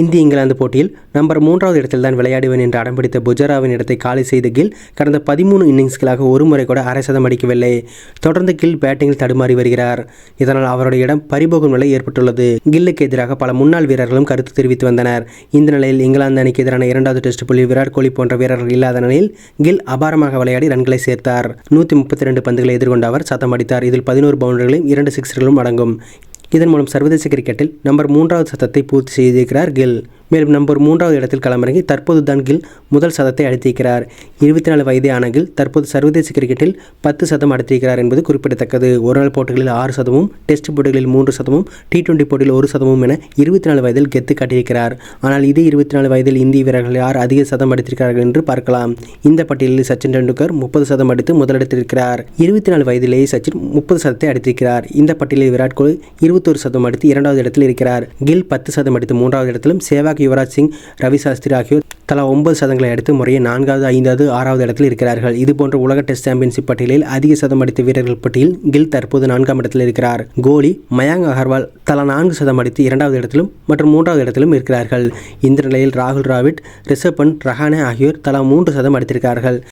இந்திய இங்கிலாந்து போட்டியில் நம்பர் மூன்றாவது இடத்தில் தான் விளையாடுவேன் என்று அடம்பிடித்த புஜராவின் இடத்தை காலி செய்த கில் கடந்த பதிமூணு இன்னிங்ஸ்களாக ஒரு முறை கூட அரை சதம் அடிக்கவில்லை. தொடர்ந்து கில் பேட்டிங்கில் தடுமாறி வருகிறார். இதனால் அவருடைய இடம் பறிபோகும் நிலை ஏற்பட்டுள்ளது. கில்லுக்கு எதிராக பல முன்னாள் வீரர்களும் கருத்து தெரிவித்து வந்தனர். இந்த நிலையில் இங்கிலாந்து அணிக்கு எதிரான இரண்டாவது டெஸ்ட் புள்ளி விராட் கோலி போன்ற வீரர்கள் இல்லாத நிலையில் கில் அபாரமாக விளையாடி ரன்களை சேர்த்தார். நூற்றி முப்பத்தி ரெண்டு பந்துகளை எதிர்கொண்ட அவர் சதம் அடித்தார். இதில் பதினோரு பவுண்டரிகளையும் இரண்டு சிக்ஸர்களும் அடங்கும். இதன் மூலம் சர்வதேச கிரிக்கெட்டில் நம்பர் மூன்றாவது சத்தத்தை பூர்த்தி செய்திருக்கிறார் கில். மேலும் நம்பர் மூன்றாவது இடத்தில் களமிறங்கி தற்போது தான் கில் முதல் சதத்தை அடித்திருக்கிறார். இருபத்தி நாலு வயதே ஆன கில் தற்போது சர்வதேச கிரிக்கெட்டில் பத்து சதம் அடித்திருக்கிறார் என்பது குறிப்பிடத்தக்கது. ஒருநாள் போட்டிகளில் ஆறு சதமும் டெஸ்ட் போட்டிகளில் மூன்று சதமும் டி டுவெண்டி போட்டியில் ஒரு சதமும் என இருபத்தி நாலு வயதில் கெத்து காட்டியிருக்கிறார். ஆனால் இதே இருபத்தி நாலு வயதில் இந்திய வீரர்கள் யார் அதிக சதம் அடித்திருக்கிறார்கள் என்று பார்க்கலாம். இந்த பட்டியலில் சச்சின் டெண்டுல்கர் முப்பது சதம் அடித்து முதலிடத்தில் இருக்கிறார் இருபத்தி நாலு வயதிலேயே சச்சின் முப்பது சதத்தை அடித்திருக்கிறார். இந்த பட்டியலில் விராட் கோலி இருபத்தொரு சதம் அடித்து இரண்டாவது இடத்தில் இருக்கிறார். கில் பத்து சதம் அடித்து மூன்றாவது இடத்திலும் சேவாக் யுவராஜ் சிங் ரவி சாஸ்திரி ஆகியோர் தலா ஒன்பது சதங்களை அடுத்து முறையே நான்காவது ஐந்தாவது ஆறாவது இடத்தில் இருக்கிறார்கள். இதுபோன்ற உலக டெஸ்ட் சாம்பியன்ஷிப் பட்டியலில் அதிக சதம் அடித்த வீரர்கள் பட்டியலில் கில் தற்போது நான்காம் இடத்தில் இருக்கிறார். கோலி மயாங் அகர்வால் தலா நான்கு சதம் அடித்து இரண்டாவது இடத்திலும் மற்றும் மூன்றாவது இடத்திலும் இருக்கிறார்கள். இந்த நிலையில் ராகுல் டிராவிட் ரிஷப் பண்ட் ரஹானே ஆகியோர் தலா மூன்று சதம் அடித்திருக்கிறார்கள்